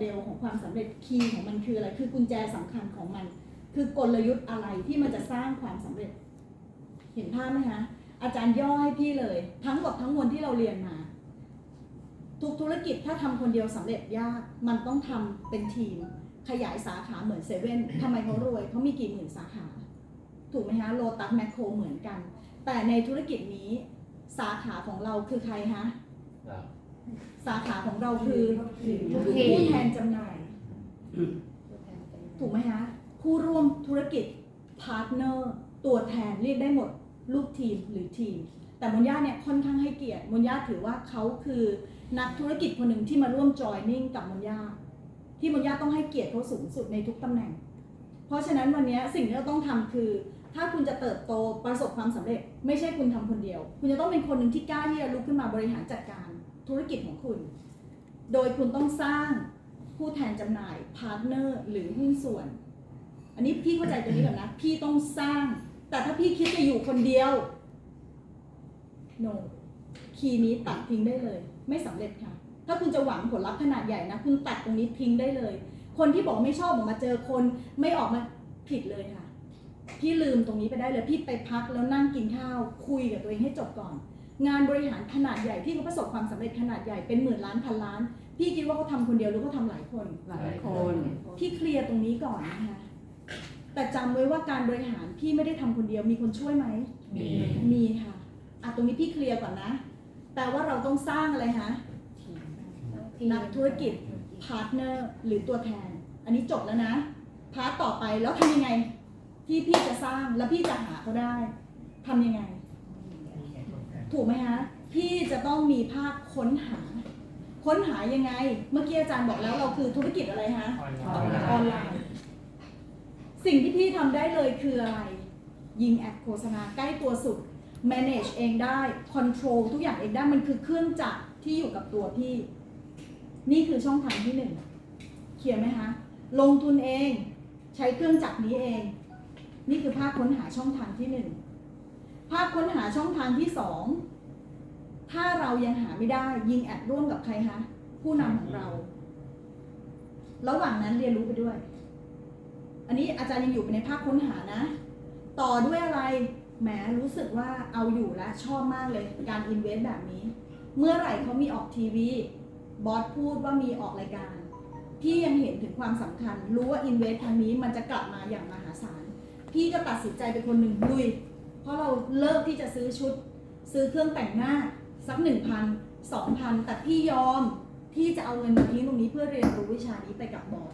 เดลของความสำเร็จคีย์ของมันคืออะไร คือกุญแจสำคัญของมัน คือกลยุทธ์อะไรที่มันจะสร้างความสำเร็จ เห็นภาพไหมคะ อาจารย์ย่อให้พี่เลย ทั้งหมดทั้งมวลที่เราเรียนมา ทุกธุรกิจถ้าทำคนเดียวสำเร็จยาก มันต้องทำเป็นทีม ขยายสาขาเหมือนเซเว่นทำไมเขารวยเขามีกี่หมื่นสาขา ถูกไหมคะโลตัสแมคโครเหมือนกัน แต่ในธุรกิจนี้สาขาของเราคือใครคะ สาขาของเราคือทุกทีมผู้แทนจำหน่าย ถูกไหมคะผู้ร่วมธุรกิจพาร์ทเนอร์ตัวแทนเรียกได้หมดลูกทีมหรือทีม แต่มนย่าเนี่ยค่อนข้างให้เกียรติมนย่าถือว่าเขาคือนักธุรกิจคนหนึ่งที่มาร่วมจอยนิ่งกับมนย่าที่มนย่าต้องให้เกียรติเขาสูงสุดในทุกตำแหน่ง เพราะฉะนั้นวันนี้สิ่งที่เราต้องทำคือ ถ้าคุณจะเติบโตประสบความสำเร็จ ไม่ใช่คุณทำคนเดียว คุณจะต้องเป็นคนหนึ่งที่กล้าที่จะลุกขึ้นมาบริหารจัดการ ธุรกิจของคุณ โดยคุณต้องสร้างผู้แทนจำหน่ายพาร์ทเนอร์หรือหุ้นส่วน อันนี้พี่เข้าใจตรงนี้ก่อนนะ พี่ต้องสร้าง แต่ถ้าพี่คิดจะอยู่คนเดียว no คีย์นี้ตัดทิ้งได้เลย ไม่สำเร็จค่ะ ถ้าคุณจะหวังผลลัพธ์ขนาดใหญ่นะ คุณตัดตรงนี้ทิ้งได้เลย คนที่บอกไม่ชอบออกมาเจอคนไม่ออกมาผิดเลยค่ะ พี่ลืมตรงนี้ไปได้เลย พี่ไปพักแล้วนั่งกินข้าว คุยกับตัวเองให้จบก่อน งานบริหารขนาดใหญ่ที่เขาประสบความสำเร็จขนาดใหญ่เป็นหมื่นล้านพันล้าน พี่คิดว่าเขาทำคนเดียวหรือเขาทำหลายคนหลายคนพี่เคลียร์ตรงนี้ก่อนนะคะแต่จำไว้ว่าการบริหารพี่ไม่ได้ทำคนเดียวมีคนช่วยไหมมีมีค่ะอะตรงนี้พี่เคลียร์ก่อนนะแปลว่าเราต้องสร้างอะไรฮะนักธุรกิจพาร์ทเนอร์หรือตัวแทน อันนี้จบแล้วนะ พาร์ทต่อไปแล้วทำยังไง ที่พี่จะสร้างแล้วพี่จะหาเขาได้ทำยังไง ถูกไหมฮะพี่จะต้องมีภาคค้นหา ค้นหายังไง เมื่อกี้อาจารย์บอกแล้วเราคือธุรกิจอะไรฮะออนไลน์ออนไลน์ สิ่งที่พี่ทำได้เลยคืออะไร ยิงแอดโฆษณาใกล้ตัวสุด manage เองได้ control ทุกอย่างเองได้มันคือเครื่องจักรที่อยู่กับตัวพี่ นี่คือช่องทางที่หนึ่งเคลียร์ไหมคะลงทุนเอง ใช้เครื่องจักรนี้เอง นี่คือภาคค้นหาช่องทางที่หนึ่ง ภาคค้นหาช่องทางที่สองถ้าเรายังหาไม่ได้ยิงแอดร่วมกับใครคะผู้นำของเรา ระหว่างนั้นเรียนรู้ไปด้วย อันนี้อาจารย์ยังอยู่ในภาคค้นหานะ ต่อด้วยอะไรแหมรู้สึกว่าเอาอยู่แล้วชอบมากเลยการอินเวสต์แบบนี้ เมื่อไหร่เขามีออกทีวีบอสพูดว่ามีออกรายการ พี่ยังเห็นถึงความสำคัญ รู้ว่าอินเวสต์ครั้งนี้มันจะกลับมาอย่างมหาศาล พี่ก็ตัดสินใจเป็นคนหนึ่งลุย เพราะเราเลิกที่จะซื้อชุด ซื้อเครื่องแต่งหน้าสักหนึ่งพันสองพันแต่พี่ยอมที่จะเอาเงินมาทิ้งตรงนี้เพื่อเรียนรู้วิชานี้ไปกับบอส